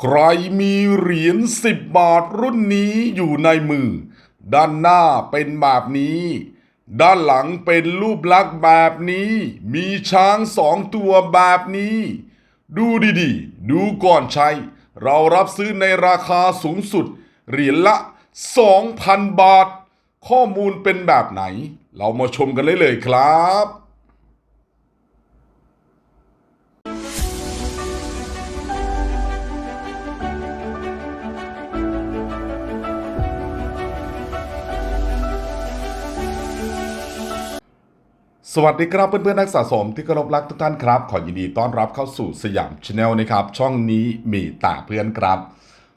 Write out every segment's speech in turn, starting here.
ใครมีเหรียญสิบบาทรุ่นนี้อยู่ในมือ ด้านหน้าเป็นแบบนี้ ด้านหลังเป็นรูปลักษณ์แบบนี้ มีช้างสองตัวแบบนี้ ดูดีๆ ดูก่อนใช้ เรารับซื้อในราคาสูงสุด เหรียญละ 2,000 บาท ข้อมูลเป็นแบบไหน เรามาชมกันเลยเลยครับ สวัสดีครับเพื่อนๆนักสะสมที่เคารพรักทุกท่านครับ ขอยินดีต้อนรับเข้าสู่สยามชาแนลนะครับ ช่องนี้มีต่เพื่อนครับ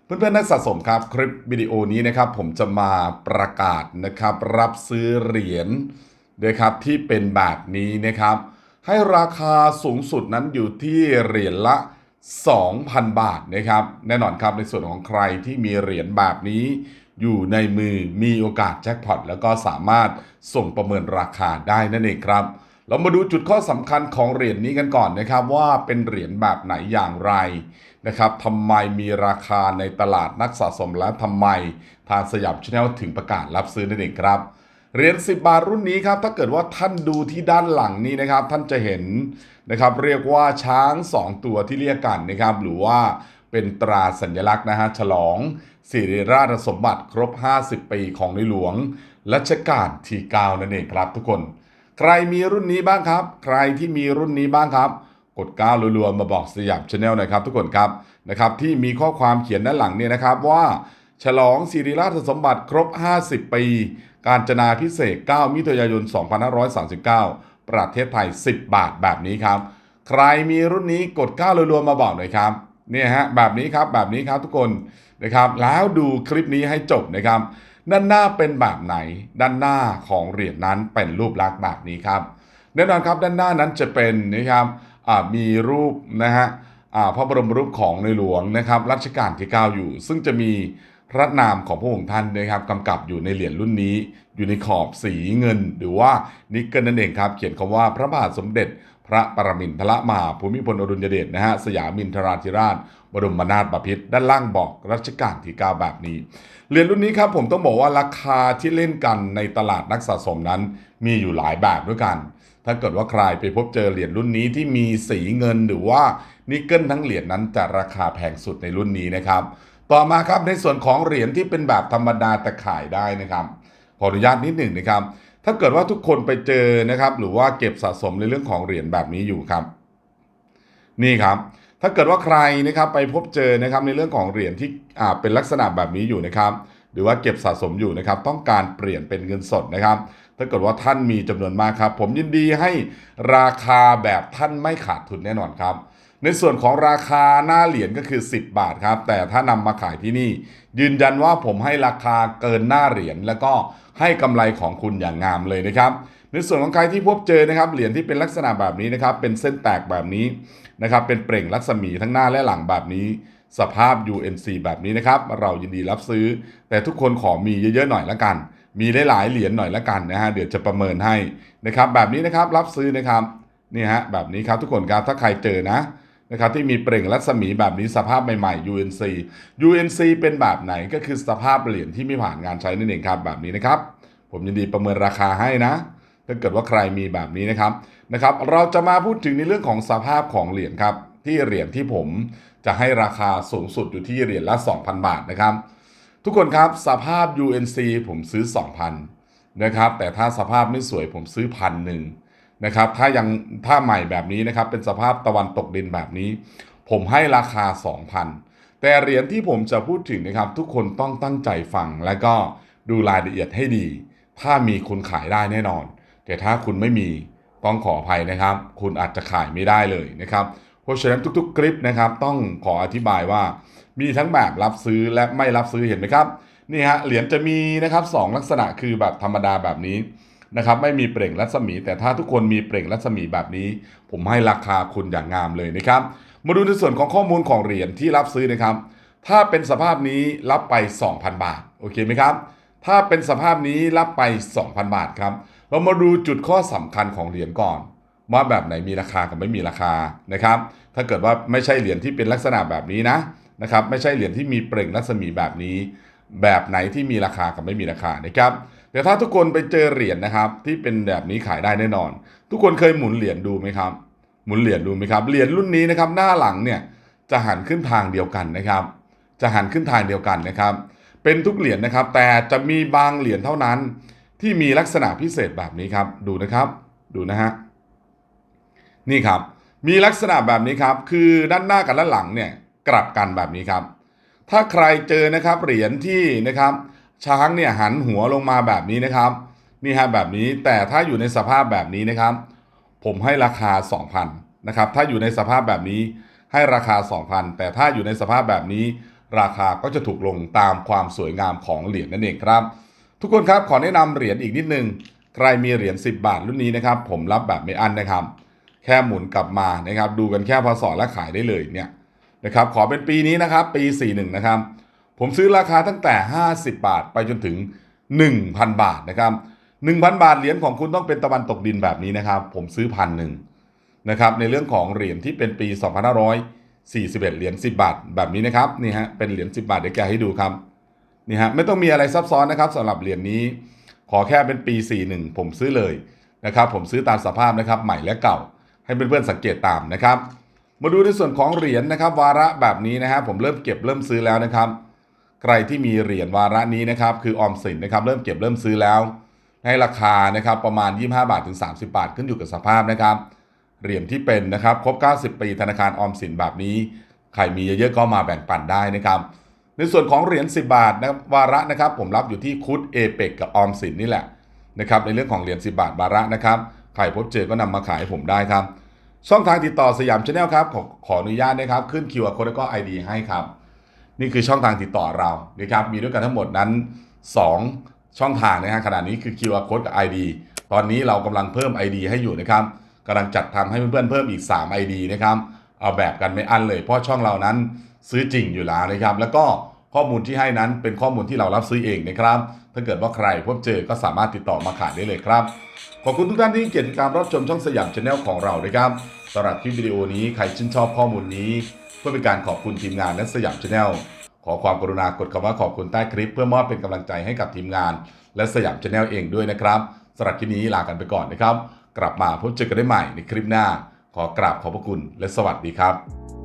เพื่อนๆนักสะสมครับ คลิปวิดีโอนี้นะครับผมจะมาประกาศนะครับ รับซื้อเหรียญนะครับที่เป็นแบบนี้นะครับ ให้ราคาสูงสุดนั้นอยู่ที่เหรียญละ 2,000 บาทนะครับ แน่นอนครับในส่วนของใครที่มีเหรียญแบบนี้ อยู่ในมือมีโอกาสแจ็คพอตแล้วก็สามารถส่งประเมินราคาได้นั่นเองครับ เรามาดูจุดข้อสำคัญของเหรียญนี้กันก่อนนะครับ ว่าเป็นเหรียญแบบไหนอย่างไรนะครับทำไมมีราคาในตลาดนักสะสมและทำไมทางสยามชาแนลถึงประกาศรับซื้อนั่นเองครับเหรียญ10 บาทรุ่นนี้ครับ ถ้าเกิดว่าท่านดูที่ด้านหลังนี้นะครับ ท่านจะเห็นนะครับ เรียกว่าช้าง 2 ตัวที่เรียกกันนะครับ หรือว่า เป็นตราสัญลักษณ์นะฮะฉลองสิริราชสมบัติครบ 50 ปีของในหลวงรัชกาลที่ 9 นั่นเองครับทุกคน ใครมีรุ่นนี้บ้างครับ ใครที่มีรุ่นนี้บ้างครับ กดก้าวรัวๆมาบอกสยามชาแนลหน่อยครับทุกคนครับนะครับ ที่มีข้อความเขียนด้านหลังเนี่ยนะครับว่า ฉลองสิริราชสมบัติครบ 50 ปี การจนาพิเศษก9มิถุนายน 2539 ประเทศไทย 10 บาทแบบนี้ครับ ใครมีรุ่นนี้กดก้าวรัวๆมาบอกหน่อยครับ เนี่ยฮะแบบนี้ครับแบบนี้ครับทุกคนนะครับแล้วดูคลิปนี้ให้จบนะครับ ด้านหน้าเป็นแบบไหน ด้านหน้าของเหรียญนั้นเป็นรูปลักษณ์แบบนี้ครับแน่นอนครับด้านหน้านั้นจะเป็นนะครับมีรูปนะฮะพระบรมรูปของในหลวงนะครับรัชกาลที่9อยู่ ซึ่งจะมีพระนามของพระองค์ท่านนะครับกำกับอยู่ในเหรียญรุ่นนี้ อยู่ในขอบสีเงิน หรือว่านิกเกิลนั่นเองครับ เขียนคำว่าพระบาทสมเด็จ พระปรมินทรมหาภูมิพลอดุลยเดชนะฮะสยามินทราธิราชบรมนาถบพิตรด้านล่างบอกรัชกาลที่ 9 แบบนี้ เหรียญรุ่นนี้ครับผมต้องบอกว่าราคาที่เล่นกันในตลาดนักสะสมนั้น มีอยู่หลายแบบด้วยกัน ถ้าเกิดว่าใครไปพบเจอเหรียญรุ่นนี้ที่มีสีเงินหรือว่านิกเกิลทั้งเหรียญนั้นจะราคาแพงสุดในรุ่นนี้นะครับ ต่อมาครับในส่วนของเหรียญที่เป็นแบบธรรมดาแต่ขายได้นะครับขออนุญาตนิดหนึ่งนะครับ ถ้าเกิดว่าทุกคนไปเจอนะครับ หรือว่าเก็บสะสมในเรื่องของเหรียญแบบนี้อยู่ครับ นี่ครับ ถ้าเกิดว่าใครนะครับไปพบเจอนะครับในเรื่องของเหรียญที่อ่าเป็นลักษณะแบบนี้อยู่นะครับ หรือว่าเก็บสะสมอยู่นะครับ ต้องการเปลี่ยนเป็นเงินสดนะครับ ถ้าเกิดว่าท่านมีจำนวนมากครับ ผมยินดีให้ราคาแบบท่านไม่ขาดทุนแน่นอนครับ ในส่วนของราคาหน้าเหรียญก็คือ 10 บาทครับ แต่ถ้านำมาขายที่นี่ ยืนยันว่าผมให้ราคาเกินหน้าเหรียญแล้วก็ให้กำไรของคุณอย่างงามเลยนะครับ ในส่วนของใครที่พบเจอนะครับเหรียญที่เป็นลักษณะแบบนี้นะครับ เป็นเส้นแตกแบบนี้นะครับ เป็นเปล่งรัศมีทั้งหน้าและหลังแบบนี้สภาพ UNC แบบนี้นะครับ เรายินดีรับซื้อ แต่ทุกคนขอมีเยอะๆหน่อยละกัน มีหลายๆเหรียญหน่อยละกันนะฮะเดี๋ยวจะประเมินให้นะครับ แบบนี้นะครับรับซื้อนะครับนี่ฮะแบบนี้ครับทุกคนครับถ้าใครเจอนะ นะครับที่มีเปล่งรัศมีแบบนี้สภาพใหม่ๆ UNC UNC เป็นแบบไหนก็คือสภาพเหรียญที่ไม่ผ่านงานใช้นั่นเองครับแบบนี้นะครับ ผมยินดีประเมินราคาให้นะ ถ้าเกิดว่าใครมีแบบนี้นะครับนะครับ เราจะมาพูดถึงในเรื่องของสภาพของเหรียญครับ ที่เหรียญที่ผมจะให้ราคาสูงสุดอยู่ที่เหรียญละ 2,000 บาทนะครับ ทุกคนครับสภาพ UNC ผมซื้อ 2,000นะครับแต่ถ้าสภาพไม่สวยผมซื้อพันหนึ่ง นะครับ ถ้ายังถ้าใหม่แบบนี้นะครับ เป็นสภาพตะวันตกดินแบบนี้ ผมให้ราคา 2,000 แต่เหรียญที่ผมจะพูดถึงนะครับ ทุกคนต้องตั้งใจฟัง และก็ดูรายละเอียดให้ดี ถ้ามีคุณขายได้แน่นอน แต่ถ้าคุณไม่มีต้องขออภัยนะครับ คุณอาจจะขายไม่ได้เลยนะครับ เพราะฉะนั้นทุกๆ คลิปนะครับ ต้องขออธิบายว่า มีทั้งแบบรับซื้อและไม่รับซื้อเห็นไหมครับ นี่ฮะเหรียญจะมีนะครับสองลักษณะคือแบบธรรมดาแบบนี้ นะครับไม่มีเปล่งรัศมี แต่ถ้าทุกคนมีเปล่งรัศมีแบบนี้ ผมให้ราคาคุณอย่างงามเลยนะครับ มาดูในส่วนของข้อมูลของเหรียญที่รับซื้อนะครับ ถ้าเป็นสภาพนี้รับไป 2,000 บาทโอเคไหมครับ ถ้าเป็นสภาพนี้รับไป 2,000 บาทครับ เรามาดูจุดข้อสำคัญของเหรียญก่อนว่าแบบไหนมีราคากับไม่มีราคานะครับ ถ้าเกิดว่าไม่ใช่เหรียญที่เป็นลักษณะแบบนี้นะนะครับ ไม่ใช่เหรียญที่มีเปล่งรัศมีแบบนี้ แบบไหนที่มีราคากับไม่มีราคานะครับ แต่ถ้าทุกคนไปเจอเหรียญนะครับที่เป็นแบบนี้ขายได้แน่นอน ทุกคนเคยหมุนเหรียญดูไหมครับ หมุนเหรียญดูไหมครับเหรียญรุ่นนี้นะครับหน้าหลังเนี่ยจะหันขึ้นทางเดียวกันนะครับ จะหันขึ้นทางเดียวกันนะครับ เป็นทุกเหรียญนะครับ แต่จะมีบางเหรียญเท่านั้น ที่มีลักษณะพิเศษแบบนี้ครับ ดูนะครับ ดูนะฮะนี่ครับ มีลักษณะแบบนี้ครับ คือด้านหน้ากับด้านหลังเนี่ยกลับกันแบบนี้ครับ ถ้าใครเจอนะครับเหรียญที่นะครับ ช้างเนี่ยหันหัวลงมาแบบนี้นะครับ นี่ฮะแบบนี้แต่ถ้าอยู่ในสภาพแบบนี้นะครับ ผมให้ราคา 2,000นะครับถ้าอยู่ในสภาพแบบนี้ให้ราคา 2,000 แต่ถ้าอยู่ในสภาพแบบนี้ ราคาก็จะถูกลงตามความสวยงามของเหรียญนั่นเองครับ ทุกคนครับขอแนะนำเหรียญอีกนิดนึงใครมีเหรียญ10 บาทรุ่นนี้นะครับผมรับแบบไม่อั้นนะครับ แค่หมุนกลับมานะครับ ดูกันแค่พอสอและขายได้เลยเนี่ยนะครับขอเป็นปีนี้นะครับ ปี 41 นะครับ ผมซื้อราคาตั้งแต่ 50 บาทไปจนถึง 1,000 บาทนะครับ 1,000 บาทเหรียญของคุณต้องเป็นตะวันตกดินแบบนี้นะครับ ผมซื้อพันหนึ่งนะครับในเรื่องของเหรียญที่เป็นปี 2541 เหรียญ10 บาทแบบนี้นะครับนี่ฮะเป็นเหรียญ10 บาทเดี๋ยวแกให้ดูครับนี่ฮะไม่ต้องมีอะไรซับซ้อนนะครับสำหรับเหรียญนี้ ขอแค่เป็นปี 41 ผมซื้อเลยนะครับผมซื้อตามสภาพนะครับใหม่และเก่า ให้เพื่อนๆสังเกตตามนะครับ มาดูในส่วนของเหรียญนะครับ วาระแบบนี้นะฮะผมเริ่มเก็บเริ่มซื้อแล้วนะครับ ใครที่มีเหรียญวาระนี้นะครับคือออมสินนะครับเริ่มเก็บเริ่มซื้อแล้วให้ราคานะครับประมาณ 25 บาทถึง 30 บาท ขึ้นอยู่กับสภาพนะครับเหรียญที่เป็นนะครับครบ 90 ปีธนาคารออมสินแบบนี้ใครมีเยอะๆก็มาแบ่งปันได้นะครับในส่วนของเหรียญ10 บาทนะครับวาระนะครับ ผมรับอยู่ที่คุดเอเปกกับออมสินนี่แหละนะครับในเรื่องของเหรียญ10 บาทวาระนะครับใครพบเจอก็นำมาขายให้ผมได้ครับช่องทางติดต่อสยามชาแนลครับขอขออนุญาตนะครับขึ้น QR code แล้วก็ ID ให้ครับ นี่คือช่องทางติดต่อเรานะครับมีด้วยกันทั้งหมดนั้น 2 ช่องทางนะฮะขณะนี้คือ QR code กับ ID ตอนนี้เรากำลังเพิ่ม ID ให้อยู่นะครับกำลังจัดทำให้เพื่อนๆเพิ่มอีก 3 ID นะครับเอาแบบกันไม่อั้นเลย เพราะช่องเรานั้นซื้อจริงอยู่แล้วนะครับ แล้วก็ข้อมูลที่ให้นั้นเป็นข้อมูลที่เรารับซื้อเองนะครับ ถ้าเกิดว่าใครพบเจอก็สามารถติดต่อมาขายได้เลยครับ ขอบคุณทุกท่านที่เกียรติการรับชมช่องสยามชาแนลของเรานะครับสำหรับคลิปวิดีโอนี้ใครชื่นชอบข้อมูลนี้ เพื่อเป็นการขอบคุณทีมงานและสยามชาแนลขอความกรุณากดคำว่าขอบคุณใต้คลิป เพื่อมอบเป็นกำลังใจให้กับทีมงาน และสยามชาแนลเองด้วยนะครับสำหรับคลิปนี้ลากันไปก่อนนะครับ กลับมาพบเจอกันได้ใหม่ในคลิปหน้า ขอกราบขอบพระคุณและสวัสดีครับ